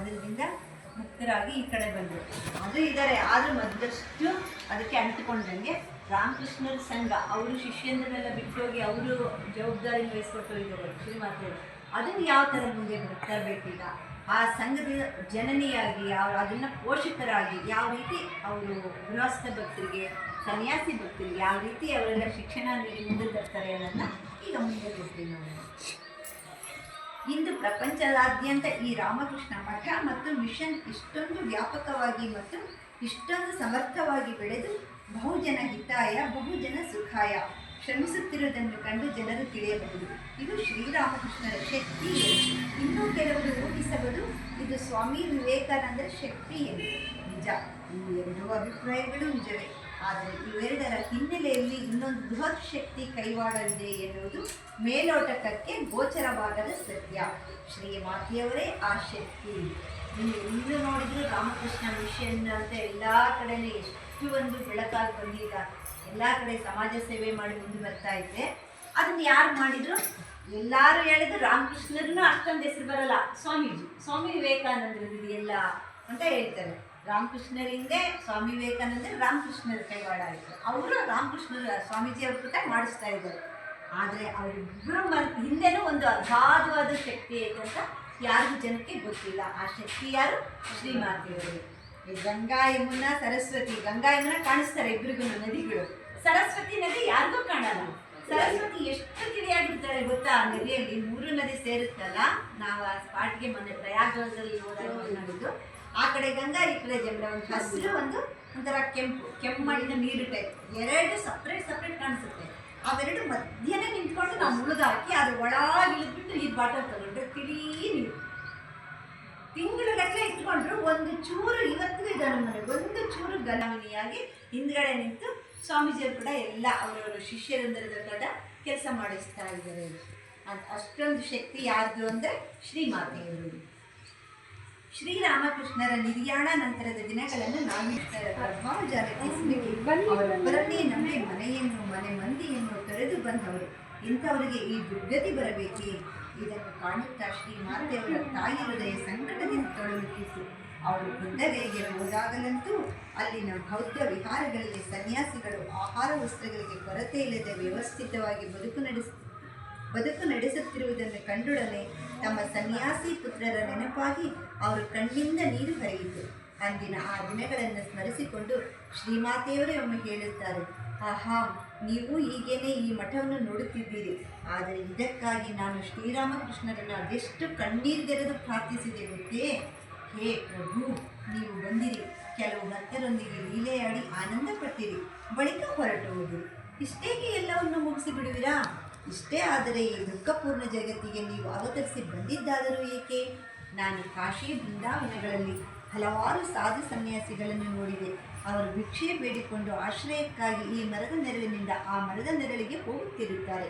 ಅದರಿಂದ ಮುಕ್ತರಾಗಿ ಈ ಕಡೆ ಬಂದರು. ಅದು ಇದ್ದಾರೆ ಆದರೂ ಮೊದಲಷ್ಟು ಅದಕ್ಕೆ ಅಂಟಿಕೊಂಡಂಗೆ ರಾಮಕೃಷ್ಣರ ಸಂಘ, ಅವರು ಶಿಷ್ಯಂದರೆಲ್ಲ ಬಿಟ್ಟೋಗಿ ಅವರು ಜವಾಬ್ದಾರಿ ವಹಿಸ್ಕೊಟ್ಟು ಹೋಗಿದ್ದಾರೆ ಶ್ರೀಮಾತೆಯವರು ಅದನ್ನು ಯಾವ ಥರ ಮುಂದೆ ತರಬೇಕೀಗ? ಆ ಸಂಘದ ಜನನಿಯಾಗಿ, ಯಾವ, ಅದನ್ನು ಪೋಷಕರಾಗಿ ಯಾವ ರೀತಿ ಅವರು ಗೃಹಸ್ಥ ಭಕ್ತರಿಗೆ, ಸನ್ಯಾಸಿ ಭಕ್ತರಿಗೆ ಯಾವ ರೀತಿ ಅವರೆಲ್ಲ ಶಿಕ್ಷಣ ನೀಡಿ ಮುಂದೆ ತರ್ತಾರೆ ಅನ್ನೋದನ್ನ ಈಗ ಮುಂದೆ ಕೊಡ್ತೀವಿ ನಾವು ಪ್ರಪಂಚದಾದ್ಯಂತ ಈ ರಾಮಕೃಷ್ಣ ಮಠ ಮತ್ತು ಮಿಷನ್ ಇಷ್ಟೊಂದು ವ್ಯಾಪಕವಾಗಿ ಮತ್ತು ಇಷ್ಟೊಂದು ಸಮರ್ಥವಾಗಿ ಬೆಳೆದು ಬಹುಜನ ಹಿತಾಯ, ಬಹುಜನ ಸುಖಾಯ ಶ್ರಮಿಸುತ್ತಿರುವುದನ್ನು ಕಂಡು ಜನರು ತಿಳಿಯಬಹುದು. ಇದು ಶ್ರೀರಾಮಕೃಷ್ಣರ ಶಕ್ತಿ ಇನ್ನೂ ಕೆಲವರು ಊಹಿಸಬಹುದು, ಇದು ಸ್ವಾಮಿ ವಿವೇಕಾನಂದರ ಶಕ್ತಿ ಎಂದು. ನಿಜ, ಈ ಎರಡೂ ಅಭಿಪ್ರಾಯಗಳು ನಿಜವೇ. ಆದರೆ ಇವೆರಡರ ಹಿನ್ನೆಲೆಯಲ್ಲಿ ಇನ್ನೊಂದು ಬೃಹತ್ ಶಕ್ತಿ ಕೈವಾಡಲಿದೆ ಎನ್ನುವುದು ಮೇಲೋಟಕಕ್ಕೆ ಗೋಚರವಾಗದ ಸತ್ಯ. ಶ್ರೀ ಶ್ರೀಮಾತೆಯವರೇ ಆ ಶಕ್ತಿ. ನೀವು ಎಲ್ಲೂ ನೋಡಿದ್ರು ರಾಮಕೃಷ್ಣ ಮಿಷನ್ ಅಂತ ಎಲ್ಲ ಕಡೆನೂ ಎಷ್ಟು ಒಂದು ಬೆಳಕಾಗಿ ಬಂದಿಲ್ಲ. ಎಲ್ಲ ಕಡೆ ಸಮಾಜ ಸೇವೆ ಮಾಡಿ ಮುಂದೆ ಬರ್ತಾ ಇದೆ ಅದನ್ನ ಯಾರು ಮಾಡಿದ್ರು? ಎಲ್ಲರೂ ಹೇಳಿದ್ರು ರಾಮಕೃಷ್ಣರನ್ನು ಅಷ್ಟೊಂದು ಹೆಸರು ಬರಲ್ಲ. ಸ್ವಾಮೀಜಿ, ಸ್ವಾಮಿ ವಿವೇಕಾನಂದರು ಇದೆಯಲ್ಲ ಅಂತ ಹೇಳ್ತಾರೆ. ರಾಮಕೃಷ್ಣರಿಂದೇ ಸ್ವಾಮಿ ವಿವೇಕಾನಂದ ರಾಮಕೃಷ್ಣರ ಕೈವಾಡ ಆಯಿತು. ಅವರು ರಾಮಕೃಷ್ಣರ ಸ್ವಾಮೀಜಿ ಅವ್ರ ಕೃತ ಮಾಡಿಸ್ತಾ ಇದ್ದರು. ಆದರೆ ಅವರಿಬ್ಬರು ಮ ಹಿಂದೆನೂ ಒಂದು ಅಗಾಧವಾದ ಶಕ್ತಿ ಐತೆ ಅಂತ ಯಾರಿಗೂ ಜನಕ್ಕೆ ಗೊತ್ತಿಲ್ಲ. ಆ ಶಕ್ತಿ ಯಾರು? ಶ್ರೀಮಾತೆಯವರು. ಗಂಗಾ ಯಮುನಾ, ಸರಸ್ವತಿ. ಗಂಗಾ ಯಮುನಾ ಕಾಣಿಸ್ತಾರೆ ಇಬ್ಬರಿಗೂ ನದಿಗಳು. ಸರಸ್ವತಿ ನದಿ ಯಾರಿಗೂ ಕಾಣಲ್ಲ. ಸರಸ್ವತಿ ಎಷ್ಟು ತಿಳಿಯಾಗಿರ್ತಾರೆ ಗೊತ್ತಾ? ಆ ನದಿಯಲ್ಲಿ ಮೂರು ನದಿ ಸೇರುತ್ತಲ್ಲ. ನಾವು ಆ ಸ್ಪಾಟ್ಗೆ ಮೊನ್ನೆ ಪ್ರಯಾಗದಲ್ಲಿ ಹೋದಾಗ ನೋಡಿದ್ದು. ಆ ಕಡೆ ಗಂಗಾ, ಈ ಕಡೆ ಜಮುನ. ಒಂದು ಹಸಿರು, ಒಂದು ಒಂಥರ ಕೆಂಪು ಕೆಂಪು ಮಾಡಿದ ನೀರು ಟೈಪ್ ಎರಡು ಸಪ್ರೇಟ್ ಸಪ್ರೇಟ್ ಕಾಣಿಸುತ್ತೆ. ಅವೆರಡು ಮಧ್ಯಾಹ್ನ ನಿಂತ್ಕೊಂಡು ನಾವು ಮುಳುಗಾಕಿ ಅದು ಒಳಗಿಳಿದ್ಬಿಟ್ಟು ಈ ಬಾಟಲ್ ತಗೊಂಡ್ರೆ ತಿಳಿ ನೀರು. ತಿಂಗಳು ಗಟ್ಟಲೆ ಇಟ್ಕೊಂಡ್ರು ಒಂದು ಚೂರು ಇವತ್ತಿಗೂ ಇದೆ ಮನೆ. ಒಂದು ಚೂರು ಗಲಾಮಿನಿಯಾಗಿ ಹಿಂದ್ಗಡೆ ನಿಂತು ಸ್ವಾಮೀಜಿಯವರು ಕೂಡ ಎಲ್ಲ ಅವರವರ ಶಿಷ್ಯರಂದರದ ಕೂಡ ಕೆಲಸ ಮಾಡಿಸ್ತಾ ಇದ್ದಾರೆ. ಅಷ್ಟೊಂದು ಶಕ್ತಿ ಯಾರ್ದು ಅಂದರೆ ಶ್ರೀಮಾತೆಯವರು ಶ್ರೀರಾಮಕೃಷ್ಣರ ನಿರ್ಯಾಣ ನಂತರದ ದಿನಗಳನ್ನು ನಾವಿಷ್ಟರ ಪ್ರಭಾವಜಾಲಕ್ಕೆ ಸಿಲುಕಿ ಅವರೊಬ್ಬರನ್ನೇ ನಂಬಿ ಮನೆಯನ್ನು ಮನೆ ಮಂದಿಯನ್ನು ತೊರೆದು ಬಂದವರು. ಇಂಥವರಿಗೆ ಈ ದುರ್ಗತಿ ಬರಬೇಕೇ? ಇದನ್ನು ಕಾಣುತ್ತಾ ಶ್ರೀಮಾತೆಯವರ ತಾಯಿ ಹೃದಯ ಸಂಕಟದಿಂದ ತೊಳಲುತ್ತಿತ್ತು. ಅವರು ಬಂದರೆಗೆ ಹೋದಾಗಲಂತೂ ಅಲ್ಲಿನ ಬೌದ್ಧ ವಿಹಾರಗಳಲ್ಲಿ ಸನ್ಯಾಸಿಗಳು ಆಹಾರ ವಸ್ತ್ರಗಳಿಗೆ ಕೊರತೆ ಇಲ್ಲದೆ ವ್ಯವಸ್ಥಿತವಾಗಿ ಬದುಕು ನಡೆಸ ಬದುಕು ನಡೆಸುತ್ತಿರುವುದನ್ನು ಕಂಡೊಡನೆ ತಮ್ಮ ಸನ್ಯಾಸಿ ಪುತ್ರರ ನೆನಪಾಗಿ ಅವರು ಕಣ್ಣಿಂದ ನೀರು ಹರಿಯಿತು. ಅಂದಿನ ಆ ದಿನಗಳನ್ನು ಸ್ಮರಿಸಿಕೊಂಡು ಶ್ರೀಮಾತೆಯವರೇ ಒಮ್ಮೆ ಹೇಳುತ್ತಾರೆ, ಆಹಾ, ನೀವು ಈಗೇನೆ ಈ ಮಠವನ್ನು ನೋಡುತ್ತಿದ್ದೀರಿ. ಆದರೆ ಇದಕ್ಕಾಗಿ ನಾನು ಶ್ರೀರಾಮಕೃಷ್ಣರನ್ನು ಅದೆಷ್ಟು ಕಣ್ಣೀರ್ಗೆರೆದು ಪ್ರಾರ್ಥಿಸಿದೆ ಗೊತ್ತೇ ಹೇ ಪ್ರಭು, ನೀವು ಬಂದಿರಿ. ಕೆಲವು ಭಕ್ತರೊಂದಿಗೆ ಲೀಲೆಯಾಡಿ ಆನಂದ ಪಟ್ಟಿರಿ ಬಳಿಕ ಹೊರಟು ಹೋಗಿರಿ ಇಷ್ಟೇಕೆ ಎಲ್ಲವನ್ನು ಮುಗಿಸಿ ಬಿಡುವಿರಾ ಇಷ್ಟೇ ಆದರೆ ಈ ದುಃಖಪೂರ್ಣ ಜಗತ್ತಿಗೆ ನೀವು ಅವತರಿಸಿ ಬಂದಿದ್ದಾದರೂ ಏಕೆ? ನಾನು ಕಾಶಿ ಬೃಂದಾವನಗಳಲ್ಲಿ ಹಲವಾರು ಸಾಧು ಸನ್ಯಾಸಿಗಳನ್ನು ನೋಡಿದೆ. ಅವರು ಭಿಕ್ಷೆ ಬೇಡಿಕೊಂಡು ಆಶ್ರಯಕ್ಕಾಗಿ ಈ ಮರದ ನೆರಳಿನಿಂದ ಆ ಮರದ ನೆರಳಿಗೆ ಹೋಗುತ್ತಿರುತ್ತಾರೆ.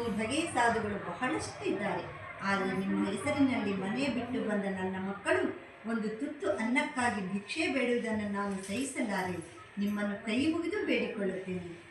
ಈ ಬಗೆಯ ಸಾಧುಗಳು ಬಹಳಷ್ಟು ಇದ್ದಾರೆ. ಆದರೆ ನಿಮ್ಮ ಹೆಸರಿನಲ್ಲಿ ಮನೆ ಬಿಟ್ಟು ಬಂದ ನನ್ನ ಮಕ್ಕಳು ಒಂದು ತುತ್ತು ಅನ್ನಕ್ಕಾಗಿ ಭಿಕ್ಷೆ ಬೇಡುವುದನ್ನು ನಾನು ಸಹಿಸಲಾರೆ. ನಿಮ್ಮನ್ನು ಕೈ ಮುಗಿದು ಬೇಡಿಕೊಳ್ಳುತ್ತೇನೆ.